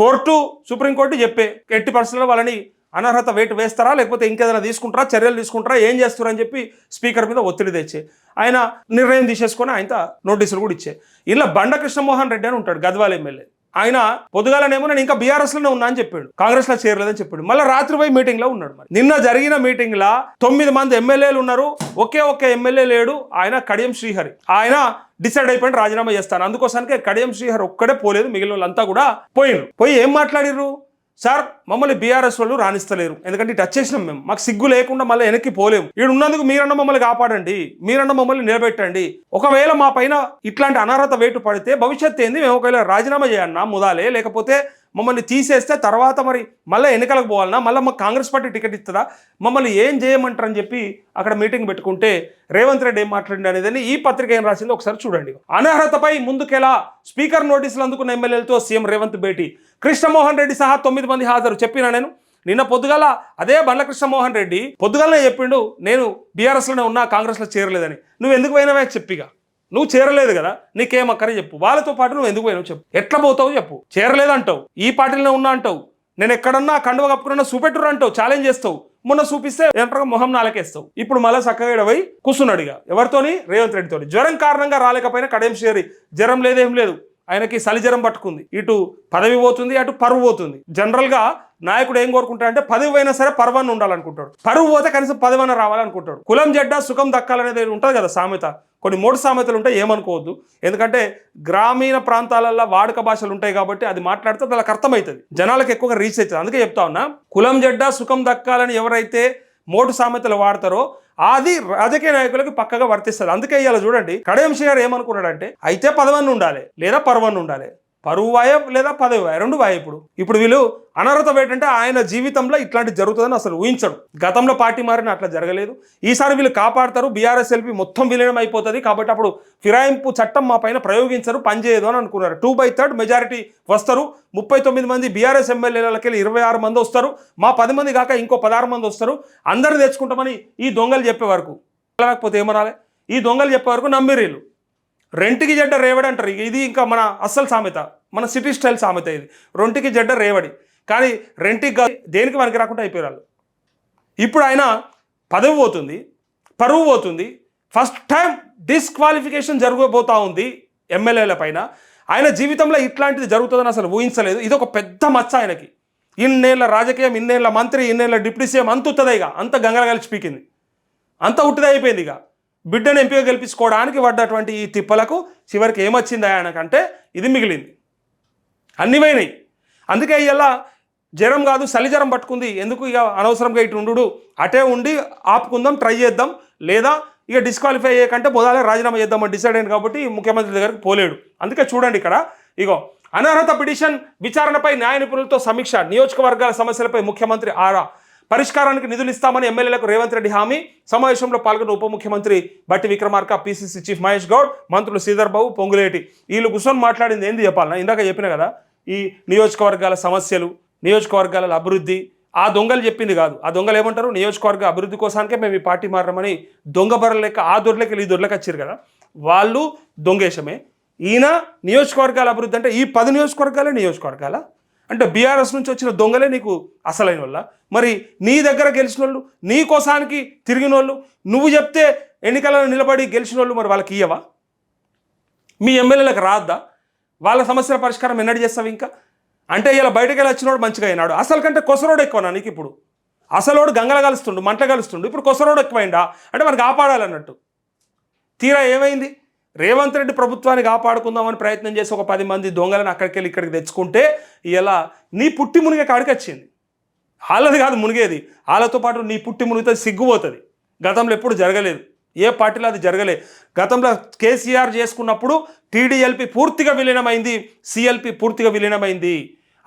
Court supreme court చెప్పే ఎట్టి పరిస్థితుల్లో వాళ్ళని అనర్హత వేటు వేస్తారా లేకపోతే ఇంకేదైనా తీసుకుంటారా చర్యలు తీసుకుంటారా ఏం చేస్తారా అని చెప్పి స్పీకర్ మీద ఒత్తిడి తెచ్చే. ఆయన నిర్ణయం తీసేసుకొని ఆయన నోటీసులు కూడా ఇచ్చే. ఇలా బండ కృష్ణమోహన్ రెడ్డి అని ఉంటాడు గద్వాల ఎమ్మెల్యే. ఆయన పొద్దుగాలనేమో నేను ఇంకా బీఆర్ఎస్లోనే ఉన్నా అని చెప్పాడు. కాంగ్రెస్లో చేరలేదని చెప్పాడు. మళ్ళీ రాత్రి పోయి మీటింగ్లో ఉన్నాడు మరి. నిన్న జరిగిన మీటింగ్లో తొమ్మిది మంది ఎమ్మెల్యేలు ఉన్నారు. ఒకే ఒక్క ఎమ్మెల్యే లేడు. ఆయన కడియం శ్రీహరి. ఆయన డిసైడ్ అయిపోయిన రాజీనామా చేస్తాను. అందుకోసానికి కడియం శ్రీహరి ఒక్కడే పోలేదు. మిగిలిన వాళ్ళంతా కూడా పోయినరు పోయి ఏం మాట్లాడిర్రు? సార్ మమ్మల్ని బీఆర్ఎస్ వాళ్ళు రాణిస్తలేరు. ఎందుకంటే ఇటు వచ్చేసినాం మేము. మాకు సిగ్గు లేకుండా మళ్ళీ వెనక్కి పోలేము ఈడు ఉన్నందుకు మీరన్న మమ్మల్ని కాపాడండి. మీరన్న మమ్మల్ని నిలబెట్టండి. ఒకవేళ మా పైన ఇట్లాంటి అనర్హత వేటు పడితే భవిష్యత్తు ఏంది? మేము ఒకవేళ రాజీనామా చేయన్నా ముదాలే లేకపోతే మమ్మల్ని తీసేస్తే తర్వాత మరి మళ్ళీ ఎన్నికలకు పోవాలన్నా మళ్ళీ మాకు కాంగ్రెస్ పార్టీ టికెట్ ఇస్తుందా మమ్మల్ని ఏం చేయమంటారని చెప్పి అక్కడ మీటింగ్ పెట్టుకుంటే రేవంత్ రెడ్డి ఏం మాట్లాడింది అనేది ఈ పత్రిక ఏం రాసిందో ఒకసారి చూడండి. అనర్హతపై ముందుకెలా స్పీకర్ నోటీసులు అందుకున్న ఎమ్మెల్యేలతో సీఎం రేవంత్ భేటీ. కృష్ణమోహన్ రెడ్డి సహా తొమ్మిది మంది హాజరు. చెప్పినా నేను? నిన్న పొద్దుగాల అదే బండ్ల కృష్ణమోహన్ రెడ్డి పొద్దుగాలనే చెప్పిండు నేను బీఆర్ఎస్లోనే ఉన్నా కాంగ్రెస్లో చేరలేదని. నువ్వు ఎందుకు పోయినావే చెప్పిగా నువ్వు చేరలేదు కదా నీకేం చెప్పు. వాళ్ళతో పాటు నువ్వు ఎందుకు పోయినావు చెప్పు. ఎట్లా పోతావు చెప్పు. చేరలేదు అంటావు ఈ పార్టీలోనే ఉన్నా అంటావు. నేను ఎక్కడన్నా కండువ కప్పుకున్నా చూపెట్టురు అంటావు ఛాలెంజ్ చేస్తావు. మొన్న చూపిస్తే ఏంటో మొహం నాలకేస్తావు. ఇప్పుడు మళ్ళీ చక్కగా పోయి కూర్చున్నాడు ఇక. ఎవరితోని? రేవంత్ రెడ్డితోని. జ్వరం కారణంగా రాలేకపోయినా కడేం షేరి జ్వరం లేదేం లేదు. ఆయనకి సలిజరం పట్టుకుంది. ఇటు పదవి పోతుంది అటు పరువు పోతుంది. జనరల్గా నాయకుడు ఏం కోరుకుంటాడు అంటే పదవి పోయినా సరే పర్వాన్ని ఉండాలనుకుంటాడు. పరువు పోతే కనీసం పదవన్న రావాలనుకుంటాడు. కులం జడ్డ సుఖం దక్కాలనేది ఉంటుంది కదా సామెత. కొన్ని మూడు సామెతలు ఉంటాయి ఏమనుకోవద్దు. ఎందుకంటే గ్రామీణ ప్రాంతాలలో వాడుక భాషలు ఉంటాయి కాబట్టి అది మాట్లాడితే వాళ్ళకి అర్థమవుతుంది. జనాలకు ఎక్కువగా రీచ్ అవుతుంది. అందుకే చెప్తా ఉన్నా కులం జడ్డ సుఖం దక్కాలని ఎవరైతే మోటు సామెతలు వాడతారో అది రాజకీయ నాయకులకు పక్కగా వర్తిస్తుంది. అందుకే ఇవాళ చూడండి. కడియం గారు ఏమనుకున్నాడంటే అయితే పదవన్ను ఉండాలి లేదా పర్వన్ను ఉండాలి పరువు వాయ లేదా పదవి వాయ? రెండు వాయ ఇప్పుడు. ఇప్పుడు వీళ్ళు అనర్హత ఏంటంటే ఆయన జీవితంలో ఇట్లాంటి జరుగుతుందని అసలు ఊహించడు గతంలో పార్టీ మారిన అట్లా జరగలేదు. ఈసారి వీళ్ళు కాపాడతారు. బీఆర్ఎస్ ఎల్పి మొత్తం విలీనం అయిపోతుంది. కాబట్టి అప్పుడు ఫిరాయింపు చట్టం మా పైన ప్రయోగించరు పనిచేయదు అని అనుకున్నారు. టూ బై థర్డ్ మెజారిటీ వస్తారు. ముప్పై తొమ్మిది మంది బీఆర్ఎస్ ఎమ్మెల్యేలకి ఇరవై ఆరు మంది వస్తారు. మా పది మంది కాక ఇంకో పదహారు మంది వస్తారు. అందరిని తెచ్చుకుంటామని ఈ దొంగలు చెప్పే వరకు. లేకపోతే ఏమనాలి ఈ దొంగలు చెప్పే వరకు నమ్మిరీళ్ళు రెంటికి జడ్డ రేవడంటారు. ఇది ఇంకా మన అస్సలు సామెత. మన సిటీ స్టైల్ సామెత ఇది. రెంటికి జడ్డ రేవడి. కానీ రెంటికి దేనికి మనకి రాకుండా అయిపోయారు వాళ్ళు. ఇప్పుడు ఆయన పదవి పోతుంది పరువు పోతుంది. ఫస్ట్ టైం డిస్క్వాలిఫికేషన్ జరగబోతా ఉంది ఎమ్మెల్యేల పైన. ఆయన జీవితంలో ఇట్లాంటిది జరుగుతుందని అసలు ఊహించలేదు. ఇది ఒక పెద్ద మచ్చ ఆయనకి. ఇన్నేళ్ళ రాజకీయం ఇన్నేళ్ళ మంత్రి ఇన్నేళ్ళ డిప్యూటీ సీఎం అంత ఉత్తదే ఇక. అంత గంగల పీకింది. అంత ఉట్టిదే అయిపోయింది ఇక. బిడ్డను ఎంపిక గెలిపించుకోవడానికి పడ్డటువంటి ఈ తిప్పలకు చివరికి ఏమొచ్చింది ఆయనకంటే? ఇది మిగిలింది. అన్ని పోయినాయి. అందుకే ఇలా జ్వరం కాదు చలి జ్వరం పట్టుకుంది. ఎందుకు ఇక అనవసరంగా ఇటు ఉండు అటే ఉండి ఆపుకుందాం ట్రై చేద్దాం. లేదా ఇక డిస్క్వాలిఫై అయ్యేకంటే మొదలే రాజీనామా చేద్దామని డిసైడ్ అయింది కాబట్టి ముఖ్యమంత్రి దగ్గరికి పోలేడు. అందుకే చూడండి ఇక్కడ ఇగో అనర్హత పిటిషన్ విచారణపై న్యాయ నిపుణులతో సమీక్ష. నియోజకవర్గాల సమస్యలపై ముఖ్యమంత్రి ఆరా. పరిష్కారానికి నిధులు ఇస్తామని ఎమ్మెల్యేలకు రేవంత్ రెడ్డి హామీ. సమావేశంలో పాల్గొన్న ఉప ముఖ్యమంత్రి బట్టి విక్రమార్క పిసిసి చీఫ్ మహేష్ గౌడ్ మంత్రులు శ్రీధర్ బాబు పొంగులేటి. వీళ్ళు కూర్చొని మాట్లాడింది ఏంది చెప్పాలన్నా ఇందాక చెప్పిన కదా ఈ నియోజకవర్గాల సమస్యలు నియోజకవర్గాల అభివృద్ధి ఆ దొంగలు చెప్పింది కాదు. ఆ దొంగలు ఏమంటారు? నియోజకవర్గ అభివృద్ధి కోసానికే మేము ఈ పార్టీ మారమని దొంగ ఆ దొరలకి ఈ దొరలకు వచ్చారు కదా. వాళ్ళు దొంగేశమే. ఈయన నియోజకవర్గాల అభివృద్ధి అంటే ఈ పది నియోజకవర్గాలే నియోజకవర్గాల? అంటే బీఆర్ఎస్ నుంచి వచ్చిన దొంగలే నీకు అసలైన వాళ్ళ మరి నీ దగ్గర గెలిచిన వాళ్ళు నీ కోసానికి తిరిగిన వాళ్ళు నువ్వు చెప్తే ఎన్నికలలో నిలబడి గెలిచిన వాళ్ళు మరి వాళ్ళకి ఇయ్యవా? మీ ఎమ్మెల్యేలకు రాద్దా? వాళ్ళ సమస్యల పరిష్కారం ఎన్నడు చేస్తావు ఇంకా? అంటే ఇలా బయటకు వెళ్ళి వచ్చినోడు మంచిగా అయినాడు. అసలు కంటే కొసరోడు ఎక్కువ నీకు ఇప్పుడు? అసలోడు గంగల కలుస్తుండు మంట కలుస్తుండు. ఇప్పుడు కొసరోడు ఎక్కువైందా? అంటే మనకు కాపాడాలన్నట్టు. తీరా ఏమైంది? రేవంత్ రెడ్డి ప్రభుత్వాన్ని కాపాడుకుందామని ప్రయత్నం చేసి ఒక పది మంది దొంగలను అక్కడికి వెళ్ళి ఇక్కడికి తెచ్చుకుంటే ఇలా నీ పుట్టి మునిగే కాడికి వచ్చింది. వాళ్ళది కాదు మునిగేది. వాళ్ళతో పాటు నీ పుట్టి మునిగితే సిగ్గుపోతుంది. గతంలో ఎప్పుడు జరగలేదు. ఏ పార్టీలో అది జరగలే. గతంలో కేసీఆర్ చేసుకున్నప్పుడు టీడీఎల్పీ పూర్తిగా విలీనమైంది సిఎల్పి పూర్తిగా విలీనమైంది.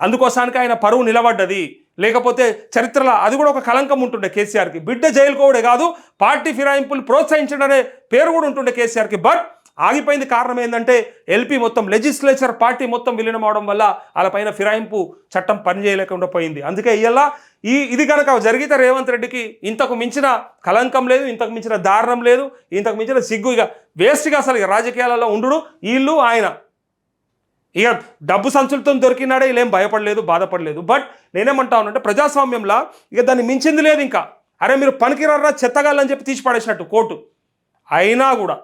అందుకోసానికి ఆయన పరువు నిలబడ్డది. లేకపోతే చరిత్రలో అది కూడా ఒక కలంకం ఉంటుండే కేసీఆర్కి. బిడ్డ జైలుకోవడే కాదు పార్టీ ఫిరాయింపులు ప్రోత్సహించడం అనే పేరు కూడా ఉంటుండే కేసీఆర్కి. బట్ ఆగిపోయింది కారణం ఏంటంటే ఎల్పీ మొత్తం లెజిస్లేచర్ పార్టీ మొత్తం విలీనం అవడం వల్ల వాళ్ళపైన ఫిరాయింపు చట్టం పనిచేయలేకుండా పోయింది. అందుకే ఇయ్యాల ఈ ఇది కనుక జరిగితే రేవంత్ రెడ్డికి ఇంతకు మించిన కలంకం లేదు ఇంతకు మించిన దారుణం లేదు ఇంతకు మించిన సిగ్గు ఇక వేస్ట్గా అసలు ఇక రాజకీయాలలో ఉండు వీళ్ళు ఆయన ఇక డబ్బు సంచులతో దొరికినాడే వీళ్ళేం భయపడలేదు బాధపడలేదు. బట్ నేనేమంటా ఉన్నానంటే ప్రజాస్వామ్యంలో ఇక దాన్ని మించింది లేదు ఇంకా. అరే మీరు పనికిరారా చెత్తగాళ్ళని చెప్పి తీసి పడేసినట్టు కోర్టు. అయినా కూడా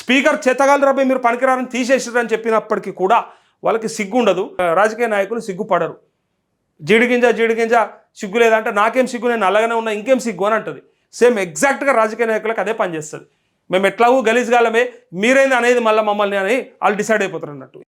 స్పీకర్ చేతగాలి మీరు పనికిరారని తీసేసారని చెప్పినప్పటికీ కూడా వాళ్ళకి సిగ్గు ఉండదు రాజకీయ నాయకులు సిగ్గుపడరు. జీడిగింజ జీడిగింజ సిగ్గు లేదంటే నాకేం సిగ్గు నేను అలాగనే ఉన్నా ఇంకేం సిగ్గు అని అంటుంది. సేమ్ ఎగ్జాక్ట్గా రాజకీయ నాయకులకు అదే పనిచేస్తుంది. మేము ఎట్లాగూ గలీజ్గాలమే మీరేంది అనేది మళ్ళీ మమ్మల్ని అని వాళ్ళు డిసైడ్ అయిపోతారు అన్నట్టు